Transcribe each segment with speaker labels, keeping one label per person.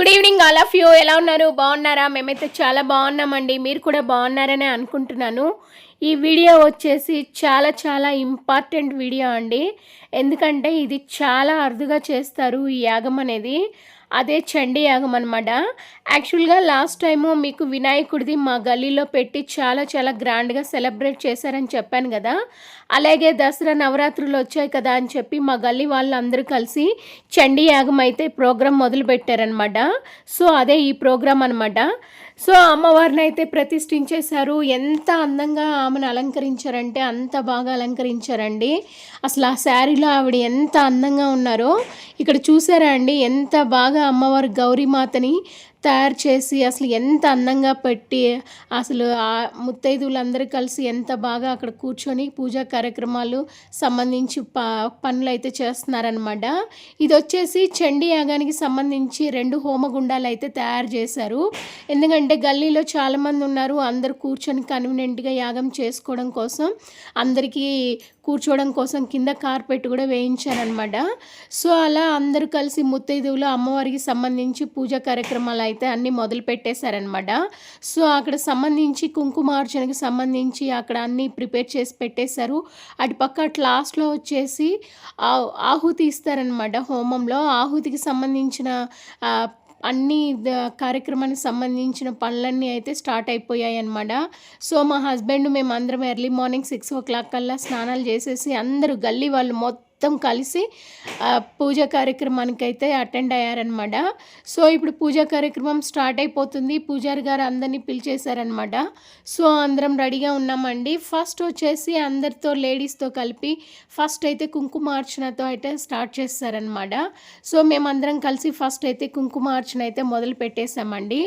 Speaker 1: Good evening all of you ఎలా ఉన్నారు? బాగున్నారా? మేమైతే చాలా బాగున్నామండి. మీరు కూడా బాగున్నారని అనుకుంటున్నాను. ఈ వీడియో వచ్చేసి చాలా చాలా ఇంపార్టెంట్ వీడియో అండి. ఎందుకంటే ఇది చాలా అరుదుగా చేస్తారు ఈ యాగం అనేది. అదే చండీ యాగం అనమాట యాక్చువల్గా లాస్ట్ టైము మీకు వినాయకుడిది మా గల్లీలో పెట్టి చాలా చాలా గ్రాండ్గా సెలబ్రేట్ చేశారని చెప్పాను కదా. అలాగే దసరా నవరాత్రులు వచ్చాయి కదా అని చెప్పి మా గల్లీ వాళ్ళందరూ కలిసి చండీ యాగం అయితే ప్రోగ్రాం మొదలుపెట్టారనమాట సో అదే ఈ ప్రోగ్రాం అనమాట సో అమ్మవారిని అయితే ప్రతిష్ఠించేశారు. ఎంత అందంగా ఆమెను అలంకరించారంటే అంత బాగా అలంకరించారండి. అసలు ఆ శారీలో ఆవిడ ఎంత అందంగా ఉన్నారో ఇక్కడ చూసారా అండి? ఎంత బాగా అమ్మవారి గౌరీమాతని తయారు చేసి అసలు ఎంత అందంగా పెట్టి అసలు ఆ ముత్తైదువులందరూ కలిసి ఎంత బాగా అక్కడ కూర్చొని పూజా కార్యక్రమాలు సంబంధించి ప పనులు అయితే చేస్తున్నారనమాట ఇది వచ్చేసి చండీ యాగానికి సంబంధించి రెండు హోమగుండాలు అయితే తయారు చేశారు. ఎందుకంటే గల్లీలో చాలామంది ఉన్నారు అందరూ కూర్చొని కన్వీనియంట్గా యాగం చేసుకోవడం కోసం అందరికీ కూర్చోవడం కోసం కింద కార్పెట్ కూడా వేయించారనమాట సో అలా అందరూ కలిసి ముత్తైదువులు అమ్మవారికి సంబంధించి పూజా కార్యక్రమాలు అయితే అన్నీ మొదలు పెట్టేశారనమాట సో అక్కడ సంబంధించి కుంకుమార్చనకి సంబంధించి అక్కడ అన్నీ ప్రిపేర్ చేసి పెట్టేశారు. అటుపక్క లాస్ట్లో వచ్చేసి ఆ- ఆహుతి ఇస్తారనమాట హోమంలో. ఆహుతికి సంబంధించిన అన్ని కార్యక్రమానికి సంబంధించిన పనులన్నీ అయితే స్టార్ట్ అయిపోయాయి అనమాట సో మా హస్బెండ్ మేము అందరం early morning six o'clock కల్లా స్నానాలు చేసేసి అందరూ గల్లీ వాళ్ళు మొత్తం మొత్తం కలిసి పూజ కార్యక్రమానికి అయితే అటెండ్ అయ్యారనమాట సో ఇప్పుడు పూజా కార్యక్రమం స్టార్ట్ అయిపోతుంది. పూజారి గారు అందరినీ పిలిచేశారనమాట సో అందరం రెడీగా ఉన్నామండి. ఫస్ట్ వచ్చేసి అందరితో లేడీస్తో కలిపి ఫస్ట్ అయితే కుంకుమార్చనతో అయితే స్టార్ట్ చేస్తారనమాట సో మేమందరం కలిసి ఫస్ట్ అయితే కుంకుమార్చన అయితే మొదలు పెట్టేశామండి.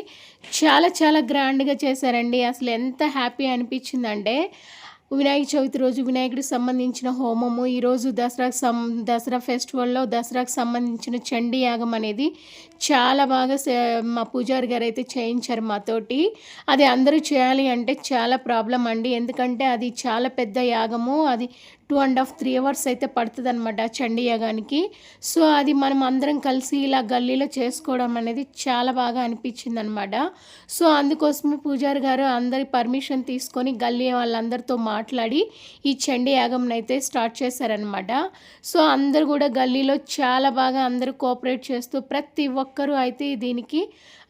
Speaker 1: చాలా చాలా గ్రాండ్గా చేశారండి. అసలు ఎంత హ్యాపీ అనిపించిందంటే వినాయక చవితి రోజు వినాయకుడికి సంబంధించిన హోమము ఈరోజు దసరాకు సం దసరా ఫెస్టివల్లో దసరాకు సంబంధించిన చండీ యాగం అనేది చాలా బాగా మా పూజారి గారు అయితే చేయించారు మాతోటి. అది అందరూ చేయాలి అంటే చాలా ప్రాబ్లం అండి. ఎందుకంటే అది చాలా పెద్ద యాగము. అది two and half three hours అయితే పడుతుంది అనమాట చండీ యాగానికి. సో అది మనం అందరం కలిసి ఇలా గల్లీలో చేసుకోవడం అనేది చాలా బాగా అనిపించింది అనమాట సో అందుకోసమే పూజారి గారు అందరి పర్మిషన్ తీసుకొని గల్లీ వాళ్ళందరితో మాట్లాడి ఈ చండీ యాగం అయితే స్టార్ట్ చేశారనమాట సో అందరు కూడా గల్లీలో చాలా బాగా అందరూ కోఆపరేట్ చేస్తూ ప్రతి ఒక్కరూ అయితే దీనికి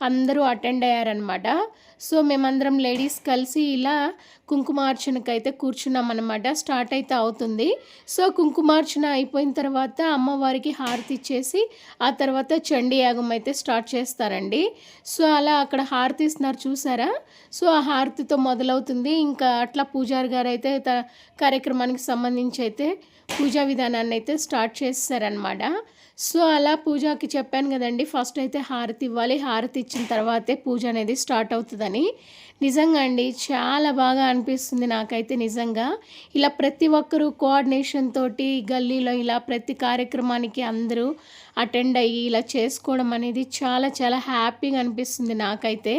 Speaker 1: అందరూ అటెండ్ అయ్యారనమాట సో మేమందరం లేడీస్ కలిసి ఇలా కుంకుమార్చనకి అయితే కూర్చున్నాం అనమాట స్టార్ట్ అయితే అవుతుంది. సో కుంకుమార్చన అయిపోయిన తర్వాత అమ్మవారికి హారతి ఇచ్చేసి ఆ తర్వాత చండీ యాగం అయితే స్టార్ట్ చేస్తారండి. సో అలా అక్కడ హారతి ఇస్తున్నారు చూసారా? సో ఆ హారతితో మొదలవుతుంది. ఇంకా అట్లా పూజారి గారు అయితే త- కార్యక్రమానికి సంబంధించి అయితే పూజా విధానాన్ని అయితే స్టార్ట్ చేస్తారనమాట సో అలా పూజకి చెప్పాను కదండి. ఫస్ట్ అయితే హారతి ఇవ్వాలి. హారతి ఇచ్చిన తర్వాతే పూజ అనేది స్టార్ట్ అవుతుందని. నిజంగా అండి చాలా బాగా అనిపిస్తుంది నాకైతే నిజంగా. ఇలా ప్రతి ఒక్కరూ కోఆర్డినేషన్ తోటి గల్లీలో ఇలా ప్రతి కార్యక్రమానికి అందరూ అటెండ్ అయ్యి ఇలా చేసుకోవడం అనేది చాలా చాలా హ్యాపీగా అనిపిస్తుంది నాకైతే.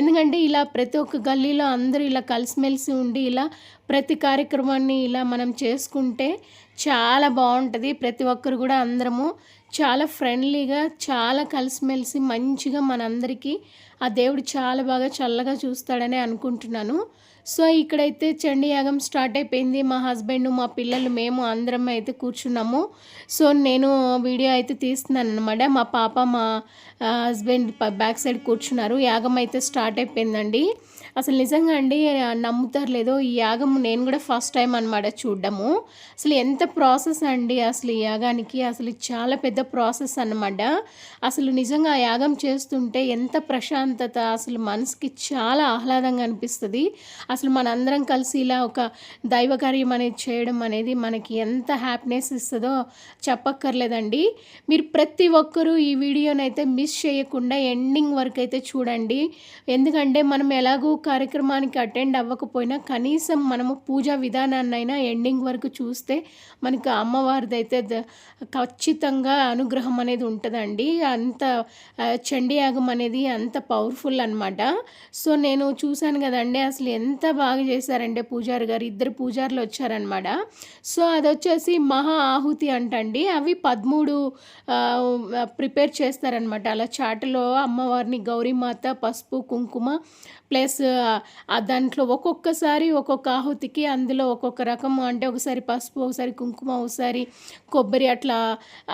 Speaker 1: ఎందుకంటే ఇలా ప్రతి ఒక్క గల్లీలో అందరూ ఇలా కలిసిమెలిసి ఉండి ఇలా ప్రతి కార్యక్రమాన్ని ఇలా మనం చేసుకుంటే చాలా బాగుంటుంది. ప్రతి ఒక్కరు కూడా అందరము చాలా ఫ్రెండ్లీగా చాలా కలిసిమెలిసి మంచిగా మనందరికీ ఆ దేవుడు చాలా బాగా చల్లగా చూస్తాడని అనుకుంటున్నాను. సో ఇక్కడైతే చండీయాగం స్టార్ట్ అయిపోయింది. మా హస్బెండ్ మా పిల్లలు మేము అందరం అయితే కూర్చున్నాము. సో నేను వీడియో అయితే తీస్తున్నాను అనమాట మా పాప మా హస్బెండ్ బ్యాక్ సైడ్ కూర్చున్నారు. యాగం అయితే స్టార్ట్ అయిపోయిందండి. అసలు నిజంగా అండి నమ్ముతారు లేదో ఈ యాగం నేను కూడా ఫస్ట్ టైం అనమాట చూడడము. అసలు ఎంత ప్రాసెస్ అండి అసలు ఈ యాగానికి? అసలు చాలా పెద్ద ప్రాసెస్ అన్నమాట. అసలు నిజంగా ఆ యాగం చేస్తుంటే ఎంత ప్రశాంతత అసలు మనసుకి చాలా ఆహ్లాదంగా అనిపిస్తుంది. అసలు మనందరం కలిసి ఇలా ఒక దైవ కార్యం అనేది చేయడం అనేది మనకి ఎంత హ్యాపీనెస్ ఇస్తుందో చెప్పక్కర్లేదండి. మీరు ప్రతి ఒక్కరూ ఈ వీడియోని అయితే మిస్ చేయకుండా ఎండింగ్ వరకు అయితే చూడండి. ఎందుకంటే మనం ఎలాగూ కార్యక్రమానికి అటెండ్ అవ్వకపోయినా కనీసం మనము పూజా విధానాన్నైనా ఎండింగ్ వరకు చూస్తే మనకు అమ్మవారిదైతే ఖచ్చితంగా అనుగ్రహం అనేది ఉంటుందండి. అంత చండీయాగం అనేది అంత పవర్ఫుల్ అనమాట సో నేను చూశాను కదండి అసలు ఎంత బాగా చేశారంటే పూజారి గారు ఇద్దరు పూజారులు వచ్చారనమాట సో అది వచ్చేసి మహా ఆహుతి అంటండి. అవి పదమూడు ప్రిపేర్ చేస్తారనమాట అలా చాటలో అమ్మవారిని గౌరీమాత పసుపు కుంకుమ ప్లస్ ఆ దాంట్లో ఒక్కొక్కసారి ఒక్కొక్క ఆహుతికి అందులో ఒక్కొక్క రకం అంటే ఒకసారి పసుపు ఒకసారి కుంకుమ ఒకసారి కొబ్బరి అట్లా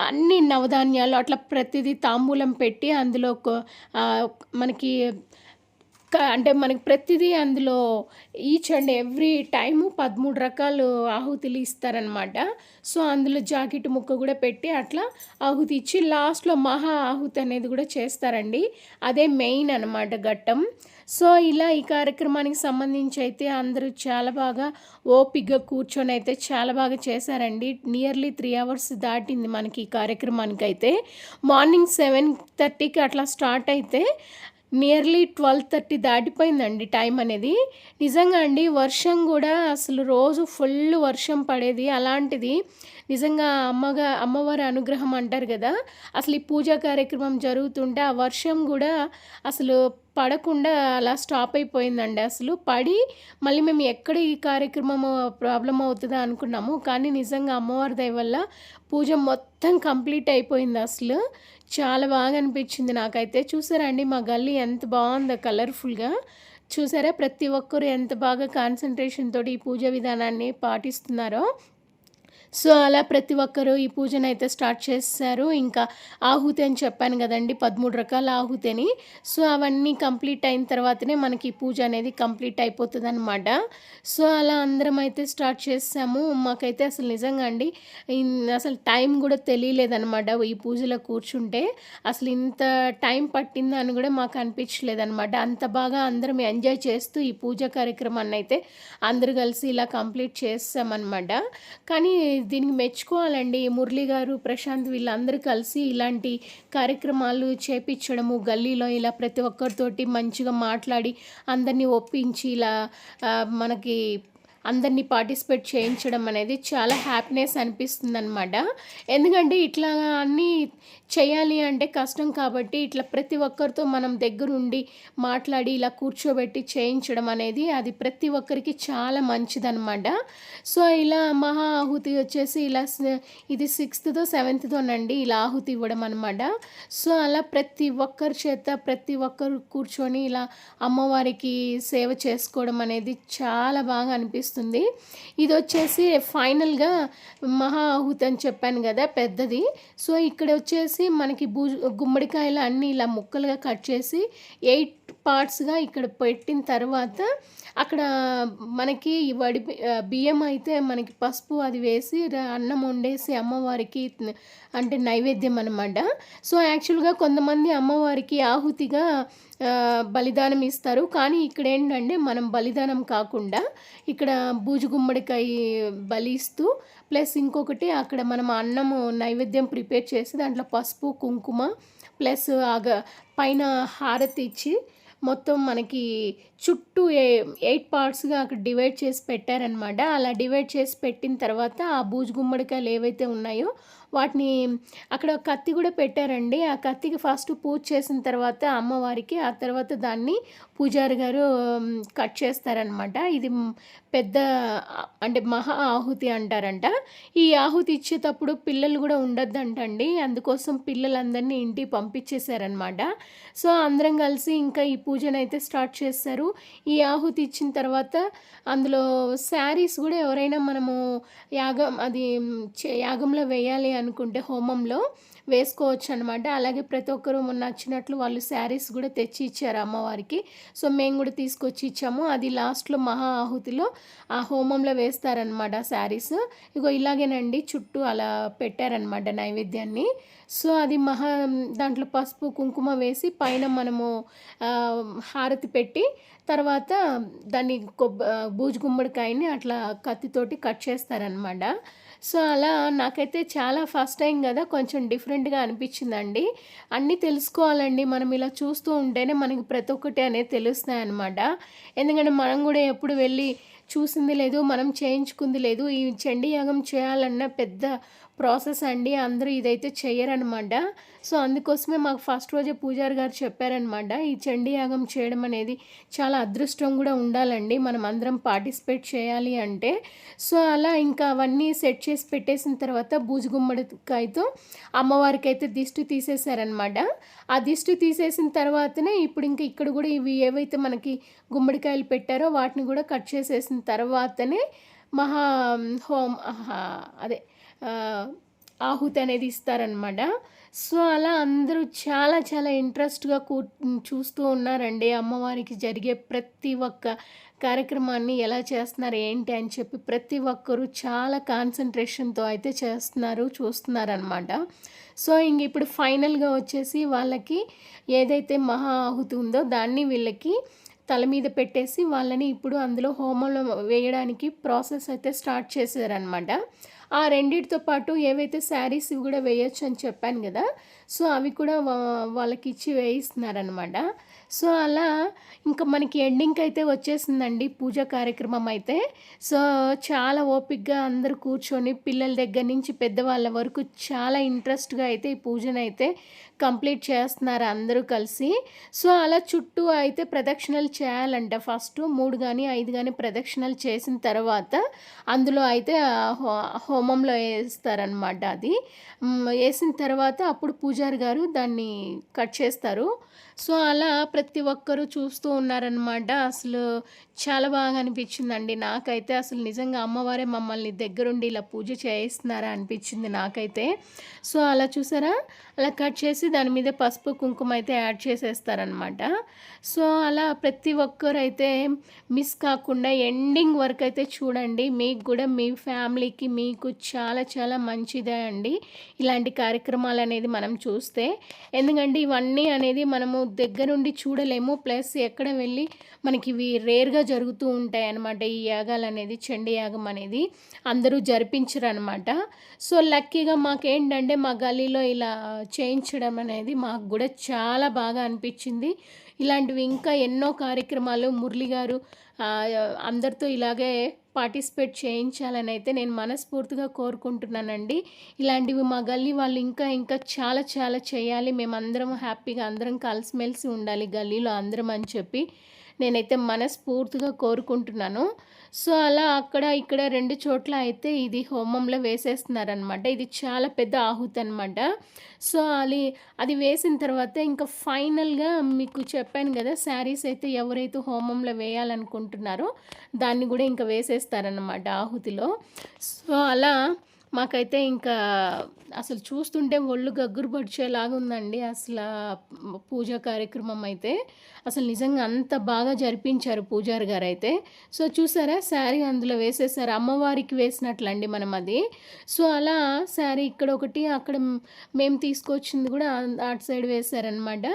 Speaker 1: అన్ని నవధాన్యాలు అట్లా ప్రతిదీ తాంబూలం పెట్టి అందులో ఒక, మనకి అంటే మనకి ప్రతిదీ అందులో ఈచ్ అండ్ ఎవ్రీ టైము పదమూడు రకాలు ఆహుతులు ఇస్తారనమాట సో అందులో జాకెట్ ముక్క కూడా పెట్టి అట్లా ఆహుతి ఇచ్చి లాస్ట్లో మహా ఆహుతి అనేది కూడా చేస్తారండి. అదే మెయిన్ అనమాట ఘట్టం. సో ఇలా ఈ కార్యక్రమానికి సంబంధించి అయితే అందరూ చాలా బాగా ఓపిగ్గా కూర్చొని అయితే చాలా బాగా చేశారండి. నియర్లీ త్రీ అవర్స్ దాటింది మనకి ఈ కార్యక్రమానికి అయితే మార్నింగ్ సెవెన్ థర్టీకి అట్లా స్టార్ట్ అయితే నియర్లీ ట్వెల్వ్ థర్టీ దాటిపోయిందండి టైం అనేది. నిజంగా అండి వర్షం కూడా అసలు రోజు ఫుల్ వర్షం పడేది. అలాంటిది నిజంగా అమ్మగా అమ్మవారి అనుగ్రహం అంటారు కదా అసలు ఈ పూజా కార్యక్రమం జరుగుతుంటే ఆ వర్షం కూడా అసలు పడకుండా అలా స్టాప్ అయిపోయిందండి అసలు. పడి మళ్ళీ మేము ఎక్కడ ఈ కార్యక్రమం ప్రాబ్లం అవుతుందా అనుకున్నాము. కానీ నిజంగా అమ్మవారి దయ వల్ల పూజ మొత్తం కంప్లీట్ అయిపోయింది అసలు. చాలా బాగా అనిపించింది నాకైతే. చూసారా అండి మా గల్లీ ఎంత బాగుందో కలర్ఫుల్గా. చూసారా ప్రతి ఒక్కరు ఎంత బాగా కాన్సన్ట్రేషన్ తోటి ఈ పూజ విధానాన్ని పాటిస్తున్నారో. సో అలా ప్రతి ఒక్కరూ ఈ పూజను అయితే స్టార్ట్ చేశారు. ఇంకా ఆహుతి అని చెప్పాను కదండి పదమూడు రకాల ఆహుతి అని సో అవన్నీ కంప్లీట్ అయిన తర్వాతనే మనకి ఈ పూజ అనేది కంప్లీట్ అయిపోతుంది అనమాట సో అలా అందరం అయితే స్టార్ట్ చేసాము మాకైతే అసలు నిజంగా అండి అసలు టైం కూడా తెలియలేదన్నమాట ఈ పూజలో కూర్చుంటే. అసలు ఇంత టైం పట్టిందా అని కూడా మాకు అనిపించలేదన్నమాట. అంత బాగా అందరం ఎంజాయ్ చేస్తూ ఈ పూజ కార్యక్రమాన్ని అయితే అందరూ కలిసి ఇలా కంప్లీట్ చేస్తామన్నమాట కానీ దీనికి మెచ్చుకోవాలండి. మురళి గారు ప్రశాంత్ వీళ్ళందరూ కలిసి ఇలాంటి కార్యక్రమాలు చేపించడము గల్లీలో ఇలా ప్రతి ఒక్కరితోటి మంచిగా మాట్లాడి అందరినీ ఒప్పించి ఇలా మనకి అందరినీ పార్టిసిపేట్ చేయించడం అనేది చాలా హ్యాపీనెస్ అనిపిస్తుంది అనమాట ఎందుకంటే ఇట్లా అన్నీ చేయాలి అంటే కష్టం కాబట్టి ఇట్లా ప్రతి ఒక్కరితో మనం దగ్గరుండి మాట్లాడి ఇలా కూర్చోబెట్టి చేయించడం అనేది అది ప్రతి ఒక్కరికి చాలా మంచిదనమాట సో ఇలా మహా ఆహుతి వచ్చేసి ఇలా ఇది సిక్స్త్తో సెవెంత్తోనండి ఇలా ఆహుతి ఇవ్వడం అనమాట సో అలా ప్రతి ఒక్కరి చేత ప్రతి ఒక్కరు కూర్చొని ఇలా అమ్మవారికి సేవ చేసుకోవడం అనేది చాలా బాగా అనిపిస్తుంది. ఇది వచ్చేసి ఫైనల్గా మహా ఆహుతి అని చెప్పాను కదా పెద్దది. సో ఇక్కడ వచ్చేసి మనకి బూ గుమ్మడికాయలు అన్నీ ఇలా ముక్కలుగా కట్ చేసి ఎయిట్ పార్ట్స్గా ఇక్కడ పెట్టిన తర్వాత అక్కడ మనకి వడి బియ్యం అయితే మనకి పసుపు అది వేసి అన్నం వండేసి అమ్మవారికి అంటే నైవేద్యం అనమాట సో యాక్చువల్గా కొంతమంది అమ్మవారికి ఆహుతిగా బలిదానం ఇస్తారు. కానీ ఇక్కడ ఏంటంటే మనం బలిదానం కాకుండా ఇక్కడ బూజు గుమ్మడికాయ బలి ఇస్తూ ప్లస్ ఇంకొకటి అక్కడ మనం అన్నము నైవేద్యం ప్రిపేర్ చేసి దాంట్లో పసుపు కుంకుమ ప్లస్ ఆగ పైన హారతి ఇచ్చి మొత్తం మనకి చుట్టూ ఏ ఎయిట్ పార్ట్స్గా అక్కడ డివైడ్ చేసి పెట్టారనమాట అలా డివైడ్ చేసి పెట్టిన తర్వాత ఆ బూజు గుమ్మడికాయలు ఏవైతే ఉన్నాయో వాటిని అక్కడ కత్తి కూడా పెట్టారండి. ఆ కత్తికి ఫస్ట్ పూజ చేసిన తర్వాత అమ్మవారికి ఆ తర్వాత దాన్ని పూజారి గారు కట్ చేస్తారనమాట ఇది పెద్ద అంటే మహా ఆహుతి అంటారంట. ఈ ఆహుతి ఇచ్చేటప్పుడు పిల్లలు కూడా ఉండొద్దంటండి. అందుకోసం పిల్లలందరినీ ఇంటికి పంపించేశారనమాట సో అందరం కలిసి ఇంకా ఈ పూజను అయితే స్టార్ట్ చేస్తారు. ఈ ఆహుతి ఇచ్చిన తర్వాత అందులో శారీస్ కూడా ఎవరైనా మనము యాగం అది చే- యాగంలో వేయాలి అని అనుకుంటే హోమంలో వేసుకోవచ్చు అనమాట అలాగే ప్రతి ఒక్కరు నచ్చినట్లు వాళ్ళు శారీస్ కూడా తెచ్చి ఇచ్చారు అమ్మవారికి. సో మేము కూడా తీసుకొచ్చి ఇచ్చాము. అది లాస్ట్లో మహా ఆహుతిలో ఆ హోమంలో వేస్తారనమాట శారీస్. ఇగో ఇలాగేనండి చుట్టూ అలా పెట్టారనమాట నైవేద్యాన్ని. సో అది మహా దాంట్లో పసుపు కుంకుమ వేసి పైన మనము హారతి పెట్టి తర్వాత దాన్ని కొబ్బ బూజు గుమ్మడికాయని అట్లా కత్తితోటి కట్ చేస్తారనమాట సో అలా నాకైతే చాలా ఫస్ట్ టైం కదా కొంచెం డిఫరెంట్గా అనిపించిందండి. అన్నీ తెలుసుకోవాలండి. మనం ఇలా చూస్తూ ఉంటేనే మనకి ప్రతి ఒక్కటి అనేది తెలుస్తాయి అనమాట ఎందుకంటే మనం కూడా ఎప్పుడు వెళ్ళి చూసింది లేదు మనం చేయించుకుంది లేదు. ఈ చండీ యాగం చేయాలన్న పెద్ద ప్రాసెస్ అండి. అందరూ ఇదైతే చేయరనమాట సో అందుకోసమే మాకు ఫస్ట్ రోజే పూజారి గారు చెప్పారనమాట. ఈ చండీ యాగం చేయడం అనేది చాలా అదృష్టం కూడా ఉండాలండి. మనం అందరం పార్టిసిపేట్ చేయాలి అంటే. సో అలా ఇంకా అవన్నీ సెట్ చేసి పెట్టేసిన తర్వాత బూజుగుమ్మడికాయతో అమ్మవారికి అయితే దిష్టి తీసేశారనమాట. ఆ దిష్టి తీసేసిన తర్వాతనే ఇప్పుడు ఇంకా ఇక్కడ కూడా ఇవి ఏవైతే మనకి గుమ్మడికాయలు పెట్టారో వాటిని కూడా కట్ చేసేసిన తర్వాతనే మహా హోమ్ అదే ఆహుతి అనేది ఇస్తారనమాట సో అలా అందరూ చాలా చాలా ఇంట్రెస్ట్గా కూ చూస్తూ ఉన్నారండి. అమ్మవారికి జరిగే ప్రతి ఒక్క కార్యక్రమాన్ని ఎలా చేస్తున్నారు ఏంటి అని చెప్పి ప్రతి ఒక్కరూ చాలా కాన్సన్ట్రేషన్తో అయితే చేస్తున్నారు చూస్తున్నారనమాట సో ఇంక ఇప్పుడు ఫైనల్గా వచ్చేసి వాళ్ళకి ఏదైతే మహా ఆహుతి ఉందో దాన్ని వీళ్ళకి తల మీద పెట్టేసి వాళ్ళని ఇప్పుడు అందులో హోమంలో వేయడానికి ప్రాసెస్ అయితే స్టార్ట్ చేశారనమాట ఆ రెండిటితో పాటు ఏవైతే శారీస్ ఇవి కూడా వేయొచ్చు అని చెప్పాను కదా సో అవి కూడా వాళ్ళకి ఇచ్చి వేయిస్తున్నారనమాట సో అలా ఇంకా మనకి ఎండింగ్కి అయితే వచ్చేసిందండి పూజ కార్యక్రమం అయితే. సో చాలా ఓపిక్గా అందరూ కూర్చొని పిల్లల దగ్గర నుంచి పెద్దవాళ్ళ వరకు చాలా ఇంట్రెస్ట్గా అయితే ఈ పూజను అయితే కంప్లీట్ చేస్తున్నారు అందరూ కలిసి. సో అలా చుట్టూ అయితే ప్రదక్షిణలు చేయాలంట. ఫస్ట్ మూడు కానీ ఐదు కానీ ప్రదక్షిణలు చేసిన తర్వాత అందులో అయితే హోమంలో వేస్తారనమాట అది. వేసిన తర్వాత అప్పుడు పూజ మేనేజర్ గారు దాన్ని కట్ చేస్తారు. సో అలా ప్రతి ఒక్కరూ చూస్తూ ఉన్నారనమాట అసలు చాలా బాగా అనిపించిందండి. నాకైతే అసలు నిజంగా అమ్మవారే మమ్మల్ని దగ్గరుండి ఇలా పూజ చేయిస్తున్నారా అనిపించింది నాకైతే. సో అలా చూసారా? అలా కట్ చేసి దాని మీద పసుపు కుంకుమ అయితే యాడ్ చేసేస్తారనమాట సో అలా ప్రతి ఒక్కరు అయితే మిస్ కాకుండా ఎండింగ్ వరకు అయితే చూడండి. మీకు కూడా మీ ఫ్యామిలీకి మీకు చాలా చాలా మంచిదే అండి. ఇలాంటి కార్యక్రమాలు అనేది మనం చూస్తే. ఎందుకంటే ఇవన్నీ అనేది మనము దగ్గరుండి చూడలేము. ప్లస్ ఎక్కడ వెళ్ళి మనకి ఇవి రేర్గా జరుగుతూ ఉంటాయి అన్నమాట. ఈ యాగాలు అనేది చండీ యాగం అనేది అందరూ జరిపించరు అనమాట సో లక్కీగా మాకేంటంటే మా గల్లీలో ఇలా చేయించడం అనేది మాకు కూడా చాలా బాగా అనిపించింది. ఇలాంటివి ఇంకా ఎన్నో కార్యక్రమాలు. మురళి గారు అందరితో ఇలాగే పార్టిసిపేట్ చేయించాలని అయితే నేను మనస్ఫూర్తిగా కోరుకుంటున్నానండి. ఇలాంటివి మా గల్లీ వాళ్ళు ఇంకా ఇంకా చాలా చాలా చేయాలి. మేమందరం హ్యాపీగా అందరం కలిసిమెలిసి ఉండాలి గల్లీలో అందరం అని చెప్పి నేనైతే మనస్ఫూర్తిగా కోరుకుంటున్నాను. సో అలా అక్కడ ఇక్కడ రెండు చోట్ల అయితే ఇది హోమంలో వేసేస్తున్నారనమాట ఇది చాలా పెద్ద ఆహుతి అనమాట సో అది అది వేసిన తర్వాత ఇంకా ఫైనల్గా మీకు చెప్పాను కదా శారీస్ అయితే ఎవరైతే హోమంలో వేయాలనుకుంటున్నారో దాన్ని కూడా ఇంకా వేసేస్తారనమాట ఆహుతిలో. సో అలా మాకైతే ఇంకా అసలు చూస్తుంటే ఒళ్ళు గగ్గురు పడిచేలాగా ఉందండి. అసలు పూజా కార్యక్రమం అయితే అసలు నిజంగా అంత బాగా జరిపించారు పూజారి గారు అయితే సో చూసారా? శారీ అందులో వేసేసారు. అమ్మవారికి వేసినట్లండి మనం అది. సో అలా శారీ ఇక్కడ ఒకటి అక్కడ మేము తీసుకొచ్చింది కూడా అటు సైడ్ వేశారనమాట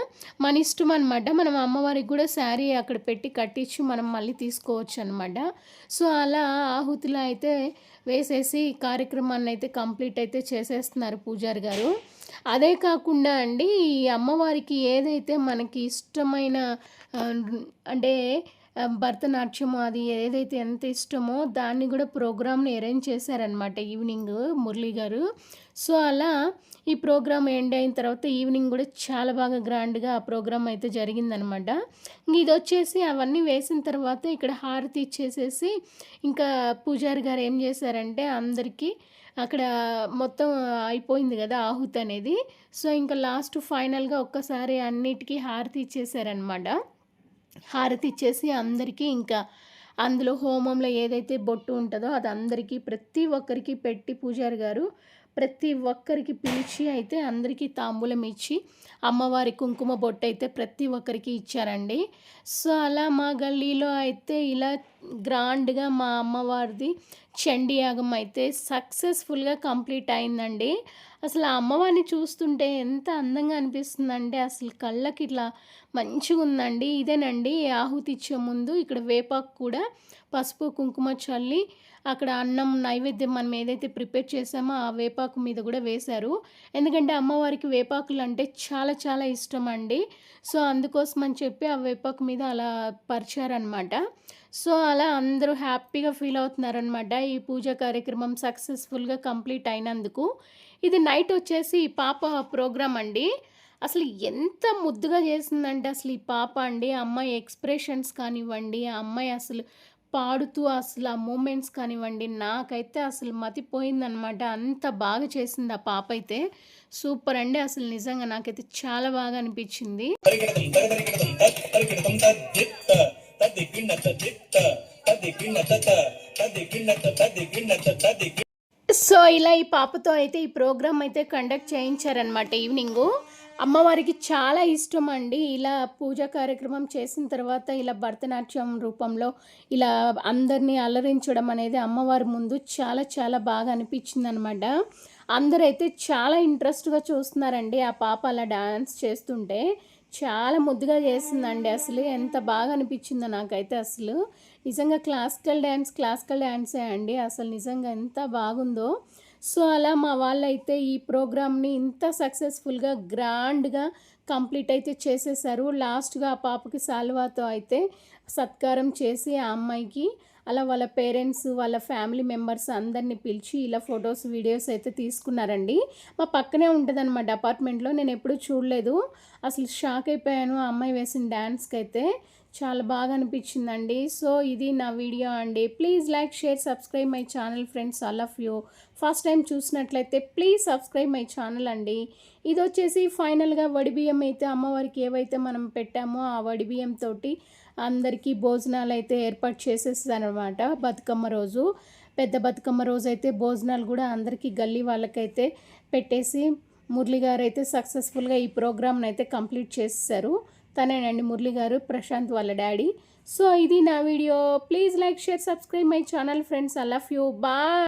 Speaker 1: మన ఇష్టం అనమాట మనం అమ్మవారికి కూడా శారీ అక్కడ పెట్టి కట్టించి మనం మళ్ళీ తీసుకోవచ్చు అనమాట సో అలా ఆహుతిలో అయితే వేసేసి కార్యక్రమాన్ని అయితే కంప్లీట్ అయితే చేసేస్తున్నారు పూజారి గారు. అదే కాకుండా అండి ఈ అమ్మవారికి ఏదైతే మనకి ఇష్టమైన అంటే భరతనాట్యం అది ఏదైతే ఎంత ఇష్టమో దాన్ని కూడా ప్రోగ్రామ్ని అరేంజ్ చేశారనమాట ఈవినింగ్ మురళి గారు. సో అలా ఈ ప్రోగ్రామ్ ఎండ్ అయిన తర్వాత ఈవినింగ్ కూడా చాలా బాగా గ్రాండ్గా ఆ ప్రోగ్రామ్ అయితే జరిగిందనమాట ఇది వచ్చేసి అవన్నీ వేసిన తర్వాత ఇక్కడ హారతి ఇచ్చేసేసి ఇంకా పూజారి గారు ఏం చేశారంటే అందరికీ అక్కడ మొత్తం అయిపోయింది కదా ఆహుతి అనేది. సో ఇంకా లాస్ట్ ఫైనల్గా ఒక్కసారి అన్నిటికీ హారతి ఇచ్చేసారనమాట హారతి ఇచ్చేసి అందరికీ ఇంకా అందులో హోమంలో ఏదైతే బొట్టు ఉంటుందో అది అందరికీ ప్రతి ఒక్కరికి పెట్టి పూజారి గారు ప్రతి ఒక్కరికి పిలిచి అయితే అందరికీ తాంబూలం ఇచ్చి అమ్మవారి కుంకుమ బొట్టు అయితే ప్రతి ఒక్కరికి ఇచ్చారండి. సో అలా మా గల్లీలో అయితే ఇలా గ్రాండ్గా మా అమ్మవారిది చండీయాగం అయితే సక్సెస్ఫుల్గా కంప్లీట్ అయిందండి. అసలు ఆ అమ్మవారిని చూస్తుంటే ఎంత అందంగా అనిపిస్తుందంటే అసలు కళ్ళకి ఇట్లా మంచిగా ఉందండి ఇదేనండి ఆహుతి ఇచ్చే ముందు ఇక్కడ వేపాకు కూడా పసుపు కుంకుమ చల్లి అక్కడ అన్నం నైవేద్యం మనం ఏదైతే ప్రిపేర్ చేసామో ఆ వేపాకు మీద కూడా వేశారు. ఎందుకంటే అమ్మవారికి వేపాకులు అంటే చాలా చాలా ఇష్టం అండి. సో అందుకోసం అని చెప్పి ఆ వేపాకు మీద అలా పరిచారనమాట సో అలా అందరూ హ్యాపీగా ఫీల్ అవుతున్నారనమాట ఈ పూజ కార్యక్రమం సక్సెస్ఫుల్గా కంప్లీట్ అయినందుకు ఇది నైట్ వచ్చేసి పాప ప్రోగ్రామ్ అండి అసలు ఎంత ముద్దుగా చేసిందంటే అసలు ఈ పాప అండి ఆ అమ్మాయి ఎక్స్ప్రెషన్స్ కానివ్వండి ఆ అమ్మాయి అసలు పాడుతూ అసలు ఆ మూమెంట్స్ కానివ్వండి నాకైతే అసలు మతిపోయిందనమాట అంత బాగా చేసింది ఆ పాప అయితే సూపర్ అండి అసలు నిజంగా నాకైతే చాలా బాగా అనిపించింది సో ఇలా ఈ పాపతో అయితే ఈ ప్రోగ్రామ్ అయితే కండక్ట్ చేయించారనమాట ఈవినింగు. అమ్మవారికి చాలా ఇష్టం అండి. ఇలా పూజ కార్యక్రమం చేసిన తర్వాత ఇలా భరతనాట్యం రూపంలో ఇలా అందరినీ అలరించడం అనేది అమ్మవారి ముందు చాలా చాలా బాగా అనిపించింది అనమాట అందరైతే చాలా ఇంట్రెస్ట్గా చూస్తున్నారండి ఆ పాప అలా డాన్స్ చేస్తుంటే. చాలా ముద్దుగా చేసిందండి. అసలు ఎంత బాగా అనిపించిందో నాకైతే అసలు. నిజంగా క్లాసికల్ డ్యాన్స్ క్లాసికల్ డ్యాన్సే అండి. అసలు నిజంగా ఎంత బాగుందో. సో అలా మా వాళ్ళైతే ఈ ప్రోగ్రామ్ని ఇంత సక్సెస్ఫుల్గా గ్రాండ్గా కంప్లీట్ అయితే చేసేసారు. లాస్ట్గా ఆ పాపకి సాల్వాతో అయితే సత్కారం చేసి ఆ అమ్మాయికి అలా వాళ్ళ పేరెంట్స్ వాళ్ళ ఫ్యామిలీ మెంబర్స్ అందరినీ పిలిచి ఇలా ఫొటోస్ వీడియోస్ అయితే తీసుకున్నారండి. మా పక్కనే ఉంటుంది అనమాట అపార్ట్మెంట్లో. నేను ఎప్పుడూ చూడలేదు. అసలు షాక్ అయిపోయాను. ఆ అమ్మాయి వేసిన డ్యాన్స్కి అయితే చాలా బాగా అనిపించిందండి. సో ఇది నా వీడియో అండి. Please like share subscribe my channel friends all of you. First time చూసినట్లయితే ప్లీజ్ సబ్స్క్రైబ్ మై ఛానల్ అండి. ఇది వచ్చేసి ఫైనల్గా వడిబియ్యం అయితే అమ్మవారికి ఏవైతే మనం పెట్టామో ఆ వడిబియ్యం తోటి అందరికీ భోజనాలు అయితే ఏర్పాటు చేసేసారనమాట బతుకమ్మ రోజు. పెద్ద బతుకమ్మ రోజు అయితే భోజనాలు కూడా అందరికీ గల్లీ వాళ్ళకైతే పెట్టేసి మురళి గారు అయితే సక్సెస్ఫుల్గా ఈ ప్రోగ్రామ్ని అయితే కంప్లీట్ చేసేసారు. తనేనండి మురళి గారు ప్రశాంత్ వాళ్ళ డాడీ. సో ఇది నా video. Please like share subscribe my channel friends. I love you. Bye.